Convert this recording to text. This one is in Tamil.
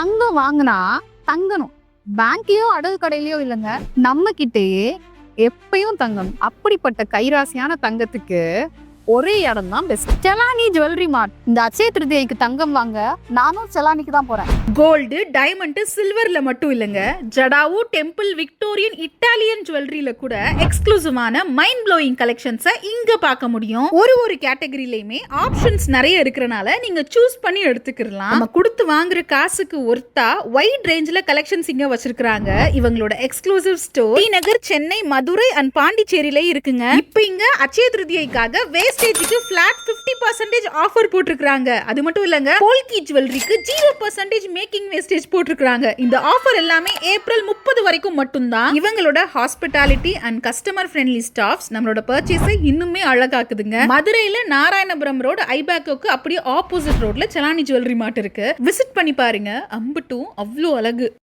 தங்கம் வாங்கினா தங்கணும். பேங்க்லயோ அடகு கடையிலயோ இல்லைங்க நம்ம கிட்டேயே எப்பயும் தங்கணும். அப்படிப்பட்ட கைராசியான தங்கத்துக்கு ஒரே இடம் தான் பெஸ்ட் செலானி ஜுவல்லரி மார்ட் இந்த அச்சய திருதியைக்கு தங்கம் வாங்க நானும் செலானிக்கு தான் போறேன். கோல்டு டைமண்ட் சில்வர்ல மட்டும் இல்லைங்க. ஜடாவு டெம்பிள் விக்டோரியன் இட்டாலியன் ஜுவல்லரியில கூட எக்ஸ்க்ளூசிவான மைண்ட் ப்ளோயிங் கலெக்ஷன்ஸை இங்க பார்க்க முடியும். ஒரு ஒரு கேட்டகரியிலயுமே ஆப்ஷன்ஸ் நிறைய இருக்கிறனால நீங்க சூஸ் பண்ணி எடுத்துக்கலாம் நம்ம கொடுத்து வாங்குற காசுக்கு ஒர்த்தா வைட் ரேஞ்சில் கலெக்ஷன்ஸ் இங்க வச்சிருக்காங்க இவங்களோட exclusive store Nagar Chennai Madurai and பாண்டிச்சேரியில இருக்குங்க. இப்போ இங்க அச்சய திருதியைக்காக வேஸ்ட் வேஸ்டேஜுக்கு ஃபிளாட் 50% பர்சன்டேஜ் ஆஃபர் போட்டிருக்காங்க அது மட்டும் இல்லைங்க போல்கி ஜுவல்லரிக்கு ஜீரோ பர்சன்டேஜ் மேக்கிங் வேஸ்டேஜ் போட்டிருக்காங்க இந்த ஆஃபர் எல்லாமே ஏப்ரல் முப்பது வரைக்கும் மட்டும்தான். இவங்களோட hospitality and customer friendly staffs நம்மளோட பர்ச்சேஸை இன்னுமே அழகாக்குதுங்க. மதுரையில் நாராயணபுரம் ரோடு ஐபேக்கோக்கு அப்படியே ஆப்போசிட் ரோட்ல செலானி ஜுவல்லரி மாட்டு இருக்கு. விசிட் பண்ணி பாருங்க. டூ அவ்வளோ அழகு.